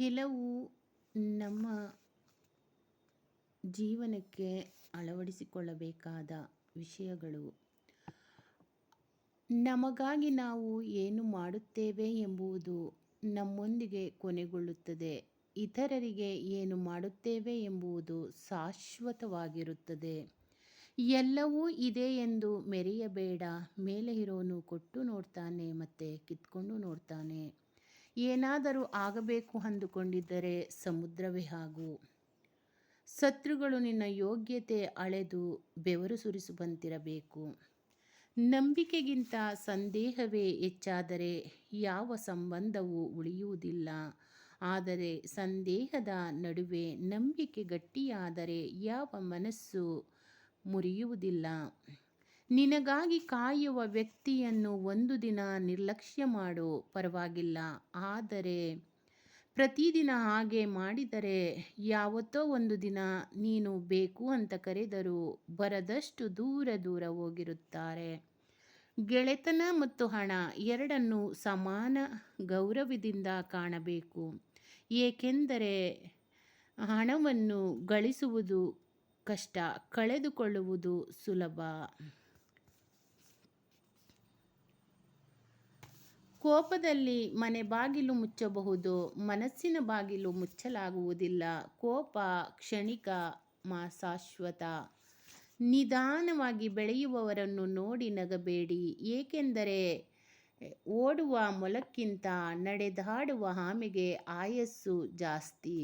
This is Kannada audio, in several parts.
ಕೆಲವು ನಮ್ಮ ಜೀವನಕ್ಕೆ ಅಳವಡಿಸಿಕೊಳ್ಳಬೇಕಾದ ವಿಷಯಗಳು. ನಮಗಾಗಿ ನಾವು ಏನು ಮಾಡುತ್ತೇವೆ ಎಂಬುವುದು ನಮ್ಮೊಂದಿಗೆ ಕೊನೆಗೊಳ್ಳುತ್ತದೆ. ಇತರರಿಗೆ ಏನು ಮಾಡುತ್ತೇವೆ ಎಂಬುದು ಶಾಶ್ವತವಾಗಿರುತ್ತದೆ. ಎಲ್ಲವೂ ಇದೆ ಎಂದು ಮೆರೆಯಬೇಡ. ಮೇಲೆ ಇರೋನು ಕೊಟ್ಟು ನೋಡ್ತಾನೆ ಮತ್ತೆ ಕಿತ್ಕೊಂಡು ನೋಡ್ತಾನೆ. ಏನಾದರೂ ಆಗಬೇಕು ಅಂದುಕೊಂಡಿದ್ದರೆ ಸಮುದ್ರವೇ ಹಾಗು. ಶತ್ರುಗಳು ನಿನ್ನ ಯೋಗ್ಯತೆ ಅಳೆದು ಬೆವರು ಸುರಿಸುವಂತಿರಬೇಕು. ನಂಬಿಕೆಗಿಂತ ಸಂದೇಹವೇ ಹೆಚ್ಚಾದರೆ ಯಾವ ಸಂಬಂಧವೂ ಉಳಿಯುವುದಿಲ್ಲ. ಆದರೆ ಸಂದೇಹದ ನಡುವೆ ನಂಬಿಕೆ ಗಟ್ಟಿಯಾದರೆ ಯಾವ ಮನಸ್ಸು ಮುರಿಯುವುದಿಲ್ಲ. ನಿನಗಾಗಿ ಕಾಯುವ ವ್ಯಕ್ತಿಯನ್ನು ಒಂದು ದಿನ ನಿರ್ಲಕ್ಷ್ಯ ಮಾಡು, ಪರವಾಗಿಲ್ಲ. ಆದರೆ ಪ್ರತಿದಿನ ಹಾಗೆ ಮಾಡಿದರೆ ಯಾವತ್ತೋ ಒಂದು ದಿನ ನೀನು ಬೇಕು ಅಂತ ಕರೆದರೂ ಬರದಷ್ಟು ದೂರ ದೂರ ಹೋಗಿರುತ್ತಾರೆ. ಗೆಳೆತನ ಮತ್ತು ಹಣ ಎರಡನ್ನು ಸಮಾನ ಗೌರವದಿಂದ ಕಾಣಬೇಕು. ಏಕೆಂದರೆ ಹಣವನ್ನು ಗಳಿಸುವುದು ಕಷ್ಟ, ಕಳೆದುಕೊಳ್ಳುವುದು ಸುಲಭ. ಕೋಪದಲ್ಲಿ ಮನೆ ಬಾಗಿಲು ಮುಚ್ಚಬಹುದು, ಮನಸ್ಸಿನ ಬಾಗಿಲು ಮುಚ್ಚಲಾಗುವುದಿಲ್ಲ, ಕೋಪ ಕ್ಷಣಿಕ ಶಾಶ್ವತ. ನಿಧಾನವಾಗಿ ಬೆಳೆಯುವವರನ್ನು ನೋಡಿ ನಗಬೇಡಿ, ಏಕೆಂದರೆ ಓಡುವ ಮೊಲಕ್ಕಿಂತ ನಡೆದಾಡುವ ಆಮೆಗೆ ಆಯಸ್ಸು ಜಾಸ್ತಿ.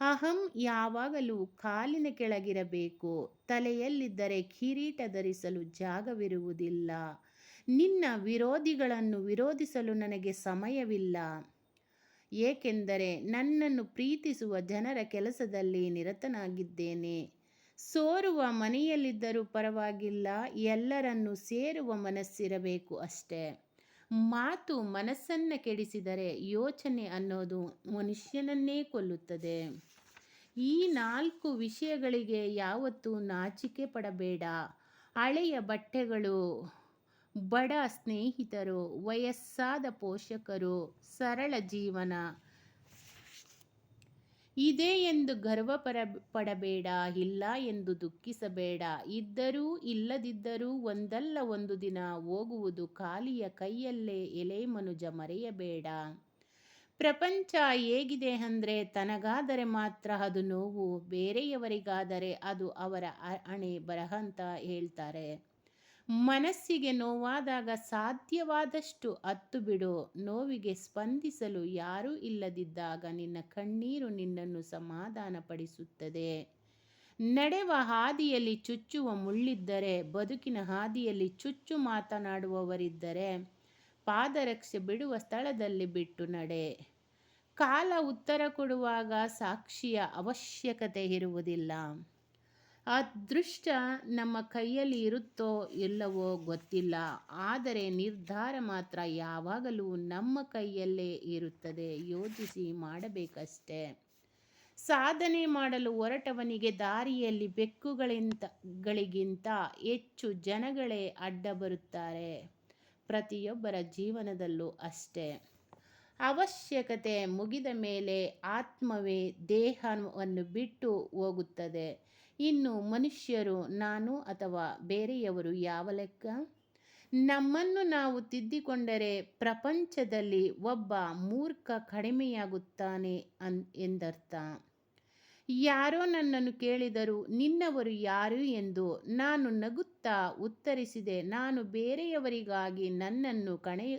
ಅಹಂ ಯಾವಾಗಲೂ ಕಾಲಿನ ಕೆಳಗಿರಬೇಕು, ತಲೆಯಲ್ಲಿದ್ದರೆ ಕಿರೀಟ ಧರಿಸಲು ಜಾಗವಿರುವುದಿಲ್ಲ. ನಿನ್ನ ವಿರೋಧಿಗಳನ್ನು ವಿರೋಧಿಸಲು ನನಗೆ ಸಮಯವಿಲ್ಲ. ಏಕೆಂದರೆ ನನ್ನನ್ನು ಪ್ರೀತಿಸುವ ಜನರ ಕೆಲಸದಲ್ಲಿ ನಿರತನಾಗಿದ್ದೇನೆ. ಸೋರುವ ಮನೆಯಲ್ಲಿದ್ದರೂ ಪರವಾಗಿಲ್ಲ, ಎಲ್ಲರನ್ನು ಸೇರುವ ಮನಸ್ಸಿರಬೇಕು ಅಷ್ಟೇ. ಮಾತು ಮನಸ್ಸನ್ನು ಕೆಡಿಸಿದರೆ ಯೋಚನೆ ಅನ್ನೋದು ಮನುಷ್ಯನನ್ನೇ ಕೊಲ್ಲುತ್ತದೆ. ಈ ನಾಲ್ಕು ವಿಷಯಗಳಿಗೆ ಯಾವತ್ತೂ ನಾಚಿಕೆ ಪಡಬೇಡ. ಹಳೆಯ ಬಟ್ಟೆಗಳು ಬಡ ಸ್ನೇಹಿತರು, ವಯಸ್ಸಾದ ಪೋಷಕರು, ಸರಳ ಜೀವನ. ಇದೆ ಎಂದು ಗರ್ವ ಪರ, ಪಡಬೇಡ, ಇಲ್ಲ ಎಂದು ದುಃಖಿಸಬೇಡ. ಇದ್ದರೂ, ಇಲ್ಲದಿದ್ದರೂ ಒಂದಲ್ಲ ಒಂದು ದಿನ ಹೋಗುವುದು ಖಾಲಿಯ ಕೈಯಲ್ಲೇ ಎಲೆ ಮನುಜ ಮರೆಯಬೇಡ. ಪ್ರಪಂಚ ಹೇಗಿದೆ ಅಂದರೆ ತನಗಾದರೆ ಮಾತ್ರ ಅದು ನೋವು, ಬೇರೆಯವರಿಗಾದರೆ ಅದು ಅವರ ಅಣೆ ಬರಹ ಅಂತ ಹೇಳ್ತಾರೆ. ಮನಸ್ಸಿಗೆ ನೋವಾದಾಗ ಸಾಧ್ಯವಾದಷ್ಟು ಅತ್ತು ಬಿಡು. ನೋವಿಗೆ ಸ್ಪಂದಿಸಲು ಯಾರೂ ಇಲ್ಲದಿದ್ದಾಗ ನಿನ್ನ ಕಣ್ಣೀರು ನಿನ್ನನ್ನು ಸಮಾಧಾನಪಡಿಸುತ್ತದೆ. ನಡೆವ ಹಾದಿಯಲ್ಲಿ ಚುಚ್ಚುವ ಮುಳ್ಳಿದ್ದರೆ, ಬದುಕಿನ ಹಾದಿಯಲ್ಲಿ ಚುಚ್ಚು ಮಾತನಾಡುವವರಿದ್ದರೆ ಪಾದರಕ್ಷೆ ಬಿಡುವ ಸ್ಥಳದಲ್ಲಿ ಬಿಟ್ಟು ನಡೆ. ಕಾಲ ಉತ್ತರ ಕೊಡುವಾಗ ಸಾಕ್ಷಿಯ ಅವಶ್ಯಕತೆ ಇರುವುದಿಲ್ಲ. ಅದೃಷ್ಟ ನಮ್ಮ ಕೈಯಲ್ಲಿ ಇರುತ್ತೋ ಇಲ್ಲವೋ ಗೊತ್ತಿಲ್ಲ. ಆದರೆ ನಿರ್ಧಾರ ಮಾತ್ರ ಯಾವಾಗಲೂ ನಮ್ಮ ಕೈಯಲ್ಲೇ ಇರುತ್ತದೆ. ಯೋಚಿಸಿ ಮಾಡಬೇಕಷ್ಟೆ. ಸಾಧನೆ ಮಾಡಲು ಹೊರಟವನಿಗೆ ದಾರಿಯಲ್ಲಿ ಬೆಕ್ಕುಗಳಿಂತ ಗಳಿಗಿಂತ ಹೆಚ್ಚು ಜನಗಳೇ ಅಡ್ಡ ಬರುತ್ತಾರೆ. ಪ್ರತಿಯೊಬ್ಬರ ಜೀವನದಲ್ಲೂ ಅಷ್ಟೇ. ಅವಶ್ಯಕತೆ ಮುಗಿದ ಮೇಲೆ ಆತ್ಮವೇ ದೇಹವನ್ನು ಬಿಟ್ಟು ಹೋಗುತ್ತದೆ. ಇನ್ನು ಮನುಷ್ಯರು ನಾನು ಅಥವಾ ಬೇರೆಯವರು ಯಾವ ಲೆಕ್ಕ? ನಮ್ಮನ್ನು ನಾವು ತಿದ್ದಿಕೊಂಡರೆ ಪ್ರಪಂಚದಲ್ಲಿ ಒಬ್ಬ ಮೂರ್ಖ ಕಡಿಮೆಯಾಗುತ್ತಾನೆ ಅನ್, ಎಂದರ್ಥ. ಯಾರೋ ನನ್ನನ್ನು ಕೇಳಿದರು ನಿನ್ನವರು ಯಾರು ಎಂದು ನಾನು ನಗುತ್ತಾ ಉತ್ತರಿಸಿದೆ. ನಾನು ಬೇರೆಯವರಿಗಾಗಿ ನನ್ನನ್ನು ಕಣೆ,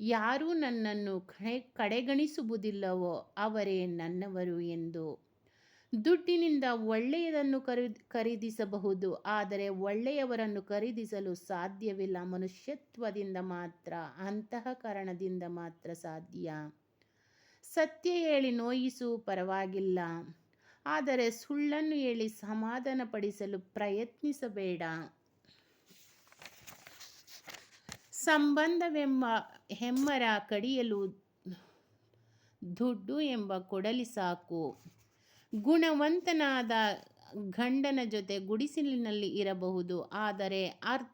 ಯಾರೂ ನನ್ನನ್ನು ಕಣೆ, ಕಡೆಗಣಿಸುವುದಿಲ್ಲವೋ ಅವರೇ ನನ್ನವರು ಎಂದು. ದುಡ್ಡಿನಿಂದ ಒಳ್ಳೆಯದನ್ನು ಖರೀ ಖರೀದಿಸಬಹುದು, ಆದರೆ ಒಳ್ಳೆಯವರನ್ನು ಖರೀದಿಸಲು ಸಾಧ್ಯವಿಲ್ಲ. ಮನುಷ್ಯತ್ವದಿಂದ ಮಾತ್ರ ಅಂತಃಕರಣದಿಂದ ಮಾತ್ರ ಸಾಧ್ಯ. ಸತ್ಯ ಹೇಳಿ ನೋಯಿಸು, ಪರವಾಗಿಲ್ಲ. ಆದರೆ ಸುಳ್ಳನ್ನು ಹೇಳಿ ಸಮಾಧಾನಪಡಿಸಲು ಪ್ರಯತ್ನಿಸಬೇಡ. ಸಂಬಂಧವೆಂಬ ಹೆಮ್ಮರ ಕಡಿಯಲು ದುಡ್ಡು ಎಂಬ ಕೊಡಲಿ ಸಾಕು. ಗುಣವಂತನಾದ ಗಂಡನ ಜೊತೆ ಗುಡಿಸಿಲಿನಲ್ಲಿ ಇರಬಹುದು. ಆದರೆ ಅರ್ಥ